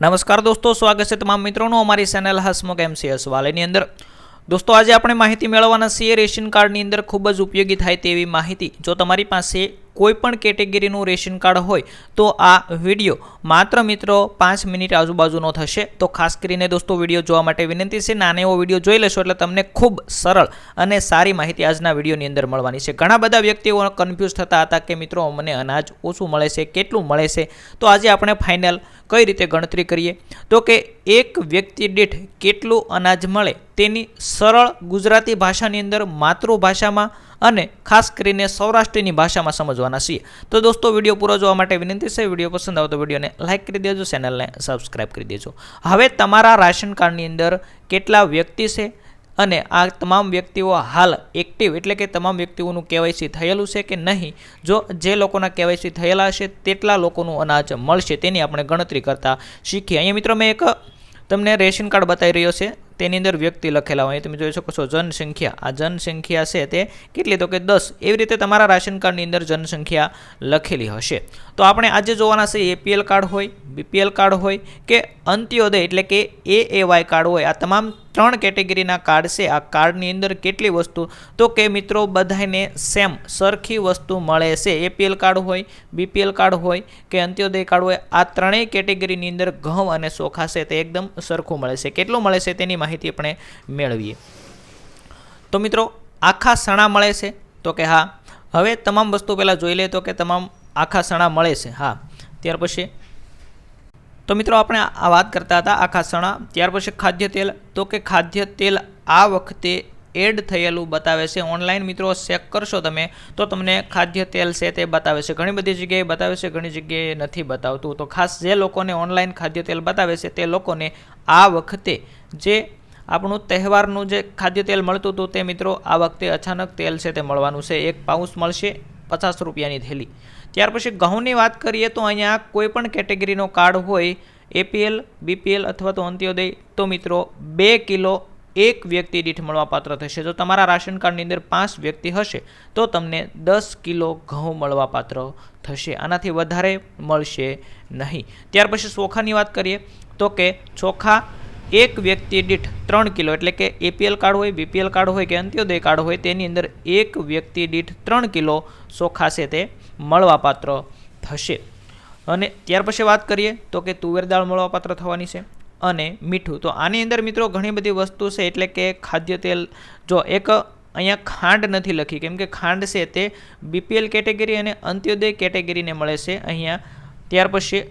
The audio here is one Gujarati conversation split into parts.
નમસ્કાર દોસ્તો, સ્વાગત છે તમામ મિત્રોનું અમારી ચેનલ હસમુખ એમસીએસ વાલેની અંદર. દોસ્તો, આજે આપણે માહિતી મેળવવાના છીએ, રેશન કાર્ડની અંદર ખૂબ જ ઉપયોગી થાય તેવી માહિતી. જો તમારી પાસે કોઈ પણ કેટેગરીનું રેશન કાર્ડ હોય તો આ વીડિયો માત્ર મિત્રો પાંચ મિનિટ આજુબાજુનો થશે. તો ખાસ કરીને દોસ્તો, વીડિયો જોવા માટે વિનંતી છે, નાનો એવો વીડિયો જોઈ લેશો એટલે તમને ખૂબ સરળ અને સારી માહિતી આજના વિડીયોની અંદર મળવાની છે. ઘણા બધા વ્યક્તિઓ કન્ફ્યુઝ થતા હતા કે મિત્રો મને અનાજ ઓછું મળે છે, કેટલું મળે છે? તો આજે આપણે ફાઇનલ કઈ રીતે ગણતરી કરીએ? તો કે એક વ્યક્તિ દીઠ કેટલું અનાજ મળે તેની સરળ ગુજરાતી ભાષાની અંદર માતૃભાષામાં અને ખાસ કરીને સૌરાષ્ટ્રની ભાષામાં સમજવાના છીએ. તો દોસ્તો, વીડિયો પૂરો જોવા માટે વિનંતી છે. વીડિયો પસંદ આવે તો વિડીયોને લાઇક કરી દેજો ચેનલને સબસ્ક્રાઇબ કરી દેજો. હવે તમારા રાશન કાર્ડની અંદર કેટલા વ્યક્તિ છે અને આ તમામ વ્યક્તિઓ હાલ એક્ટિવ એટલે કે તમામ વ્યક્તિઓનું કેવાયસી થયેલું છે કે નહીં? જો જે લોકોના કેવાયસી થયેલા હશે તેટલા લોકોનું અનાજ મળશે તેની આપણે ગણતરી કરતા શીખીએ. અહીંયા મિત્રો, મેં એક તમને રેશન કાર્ડ બતાવી રહ્યો છે. તેની અંદર વ્યક્તિ લખેલા હોય. તમે જોઈ શકો છો જનસંખ્યા. આ જનસંખ્યા છે તે કેટલી? તો કે દસ. એવી રીતે તમારા રાશન કાર્ડની અંદર જનસંખ્યા લખેલી હશે. તો આપણે આજે જોવાના છે એપીએલ કાર્ડ હોય, બીપીએલ કાર્ડ હોય કે અંત્યોદય એટલે કે એ એવાય કાર્ડ હોય. આ તમામ ત્રણ કેટેગરીના કાર્ડ છે. આ કાર્ડની અંદર કેટલી વસ્તુ? તો કે મિત્રો બધાને સેમ સરખી વસ્તુ મળે છે. એપીએલ કાર્ડ હોય, બીપીએલ કાર્ડ હોય કે અંત્યોદય કાર્ડ હોય, આ ત્રણેય કેટેગરીની અંદર ઘઉં અને ચોખા છે તે એકદમ સરખું મળે છે. કેટલું મળે છે તેની આપણે મેળવીએ. તો મિત્રો, આખા સણા મળે છે? તો કે હા. હવે તમામ વસ્તુ પહેલાં જોઈ લે તો કે તમામ આખા સણા મળે છે. હા. ત્યાર પછી, તો મિત્રો આપણે આ વાત કરતા હતા આખા સણા. ત્યાર પછી ખાદ્ય તેલ. તો કે ખાદ્ય તેલ આ વખતે એડ થયેલું બતાવે છે. ઓનલાઈન મિત્રો ચેક કરશો તમે, તો તમને ખાદ્ય તેલ છે તે બતાવે છે. ઘણી બધી જગ્યાએ બતાવે છે, ઘણી જગ્યાએ નથી બતાવતું. તો ખાસ જે લોકોને ઓનલાઈન ખાદ્ય તેલ બતાવે છે તે લોકોને આ વખતે જે આપણું તહેવારનું જે ખાદ્ય તેલ મળતું હતું તે મિત્રો આ વખતે અચાનક તેલ છે તે મળવાનું છે. એક પાઉસ મળશે પચાસ રૂપિયાની થેલી. ત્યાર પછી ઘઉંની વાત કરીએ તો અહીંયા કોઈ પણ કેટેગરીનો કાર્ડ હોય, એપીએલ, બીપીએલ અથવા તો અંત્યોદય, તો મિત્રો બે કિલો એક વ્યક્તિ દીઠ મળવાપાત્ર થશે. જો તમારા રાશન કાર્ડની અંદર પાંચ વ્યક્તિ હશે, તો તમને દસ કિલો ઘઉં મળવાપાત્ર થશે. આનાથી વધારે મળશે નહીં. ત્યાર પછી ચોખાની વાત કરીએ તો કે ચોખા એક વ્યક્તિ દીઠ ત્રણ કિલો, એટલે કે એપીએલ કાર્ડ હોય બીપીએલ કાર્ડ હોય કે અંત્યોદય કાર્ડ હોય, તેની અંદર એક વ્યક્તિ દીઠ ત્રણ કિલો ચોખાશે તે મળવાપાત્ર થશે. અને ત્યાર પછી વાત કરીએ તો કે તુવેર દાળ મળવાપાત્ર થવાની છે અને મીઠું. તો આની અંદર મિત્રો ઘણી બધી વસ્તુ છે, એટલે કે ખાદ્ય તેલ. જો એક અહીંયા ખાંડ નથી લખી, કેમ કે ખાંડ છે તે બીપીએલ કેટેગરી અને અંત્યોદય કેટેગરીને મળે છે અહીંયા. ત્યાર પછી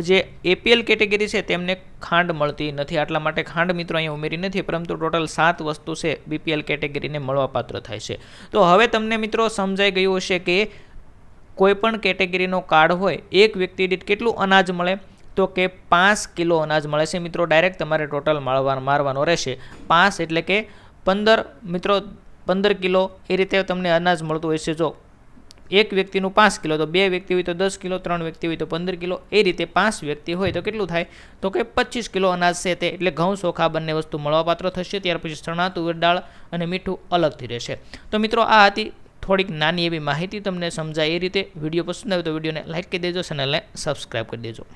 જે એપીએલ કેટેગરી છે તેમને ખાંડ મળતી નથી. આટલા માટે ખાંડ મિત્રો અહીંયા ઉમેરી નથી, પરંતુ ટોટલ સાત વસ્તુ છે બીપીએલ કેટેગરીને મળવાપાત્ર થાય છે. તો હવે તમને મિત્રો સમજાઈ ગયું હશે કે કોઈપણ કેટેગરીનો કાર્ડ હોય, એક વ્યક્તિ દીઠ કેટલું અનાજ મળે? તો કે પાંચ કિલો અનાજ મળે છે મિત્રો, ડાયરેક્ટ તમારે ટોટલ મારવા મારવાનો રહેશે. પાંચ એટલે કે પંદર, મિત્રો પંદર કિલો એ રીતે તમને અનાજ મળતું હોય છે. જો એક વ્યક્તિનું પાંચ કિલો, તો બે વ્યક્તિ હોય તો દસ કિલો, ત્રણ વ્યક્તિ હોય તો પંદર કિલો, એ રીતે પાંચ વ્યક્તિ હોય તો કેટલું થાય? તો કે પચીસ કિલો અનાજ છે તે, એટલે ઘઉં, ચોખા બંને વસ્તુ મળવાપાત્ર થશે, ત્યાર પછી ચણા તુવેર દાળ અને મીઠું અલગથી રહેશે. તો મિત્રો, આ હતી થોડીક નાની એવી માહિતી, તમને સમજાય એ રીતે. વીડિયો પસંદ આવે તો વિડીયોને લાઇક કરી દેજો, ચેનલને સબસ્ક્રાઈબ કરી દેજો.